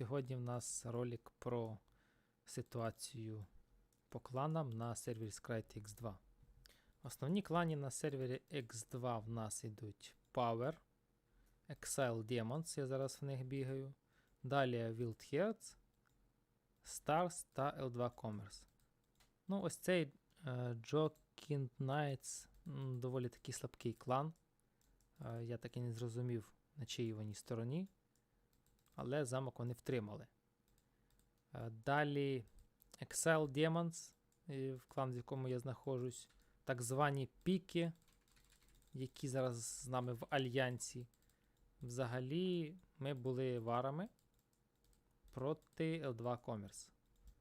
Сьогодні в нас ролик про ситуацію по кланам на сервері Scryte X2. Основні клані на сервері X2 в нас йдуть Power, Exile Demons, я зараз в них бігаю. Далі Wild Hearts, Stars та L2 Commerce. Ну, ось цей е, Joking Knights доволі такий слабкий клан. Е, я так і не зрозумів, на чиїй вони стороні. Але замок вони втримали. Е, Далі Excel Demons, в клан, в якому я знаходжусь. Так звані піки, які зараз з нами в Альянсі. Взагалі, ми були варами проти L2 Commerce.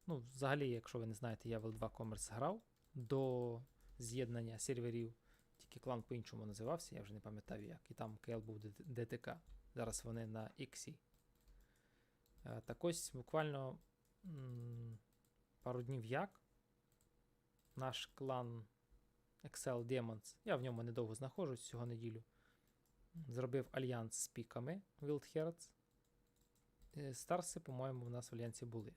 Ну, взагалі, якщо ви не знаєте, я в L2 Commerce грав до з'єднання серверів. Тільки клан по-іншому називався, я вже не пам'ятаю як. І там КЛ був ДТК. Зараз вони на X. Е, Так ось буквально пару днів як наш клан Excel Demons, я в ньому недовго знаходжусь цього неділю, зробив альянс з піками Wild Hearts. Е, Старси, по-моєму, в нас в альянсі були.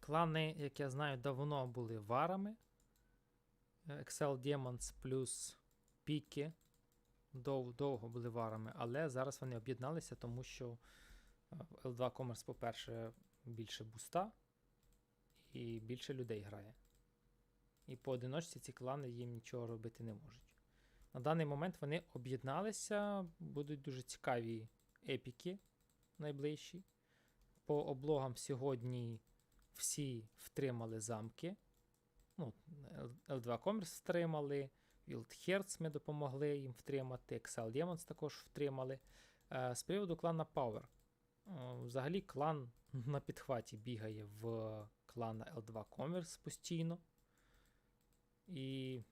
Клани, як я знаю, давно були варами. Е, Excel Demons плюс піки дов, довго були варами, але зараз вони об'єдналися, тому що в L2 Commerce, по-перше, більше буста і більше людей грає. І поодиночці ці клани їм нічого робити не можуть. На даний момент вони об'єдналися, будуть дуже цікаві епіки найближчі. По облогам сьогодні всі втримали замки. Ну, L- L2 Commerce втримали, Wild Hearts ми допомогли їм втримати, Excel Demons також втримали. Е, З приводу клана Power. Е, Взагалі клан на підхваті бігає в клана L2 Commerce постійно. І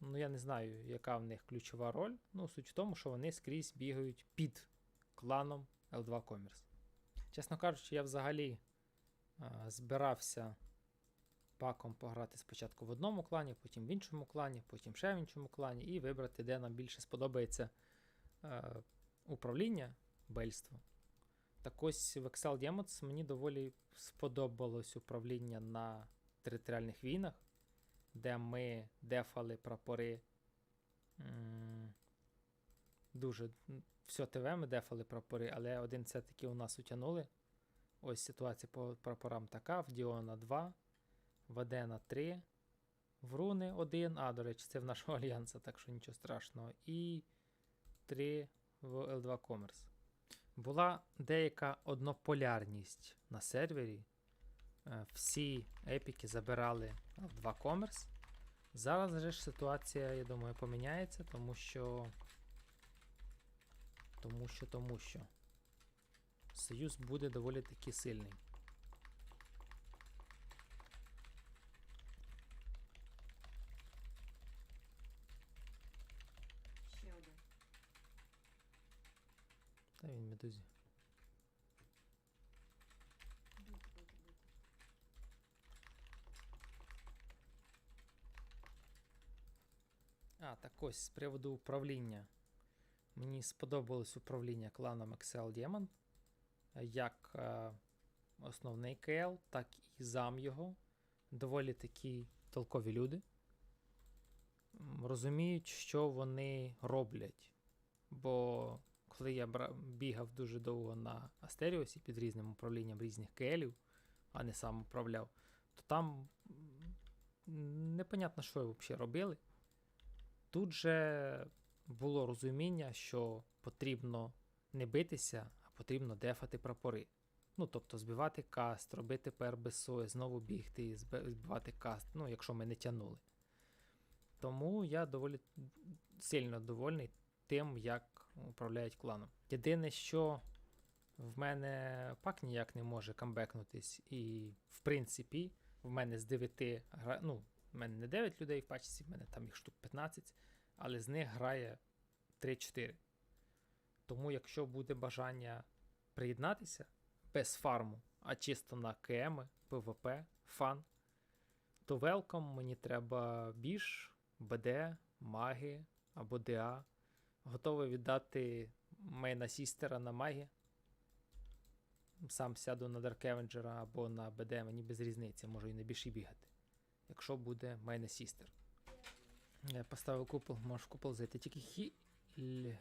ну, я не знаю, яка в них ключова роль. Ну, суть в тому, що вони скрізь бігають під кланом L2 Commerce. Чесно кажучи, я взагалі е, збирався паком пограти спочатку в одному клані, потім в іншому клані, потім ще в іншому клані, і вибрати, де нам більше сподобається е, управління, бельство. Так ось в Excel Demons мені доволі сподобалось управління на територіальних війнах, де ми дефали прапори. Дуже все ТВ ми дефали прапори, але один все-таки у нас утягнули. Ось ситуація по прапорам така: в Діона 2, в Адена 3, в Руни 1. А, до речі, це в нашого альянса, так що нічого страшного. І 3 в L2 Commerce. Була деяка однополярність на сервері. Е, Всі епіки забирали в 2 Commerce. Зараз же ж ситуація, я думаю, поміняється, тому що. Тому що, тому що. Союз буде доволі таки сильний. Ще один. Бити. А, так ось з приводу управління. Мені сподобалось управління кланом Excel Demon. Як е, основний КЛ, так і зам його. Доволі такі толкові люди. Розуміють, що вони роблять. Бо коли я бігав дуже довго на Астеріосі під різним управлінням різних КЛів, а не сам управляв, то там непонятно, що взагалі робили. Тут же було розуміння, що потрібно не битися, а потрібно дефати прапори. Ну, тобто збивати каст, робити ПРБСО, знову бігти, збивати каст, ну, якщо ми не тягнули. Тому я доволі сильно довольний тим, як управляють кланом. Єдине, що в мене пак ніяк не може камбекнутись, і в принципі, в мене з 9 гра... ну, в мене не 9 людей в пачці, в мене там їх штук 15, але з них грає 3-4. Тому, якщо буде бажання приєднатися без фарму, а чисто на КМ, ПВП, фан, то велком мені треба біж, БД, маги або ДА. Готовий віддати мейна сістера на магі. сам сяду на Даркевенджера або на БД, мені без різниці, можу і на більше бігати. Якщо буде мейна Сістер. Я поставив купол, можеш купол зайти. Тільки хіль.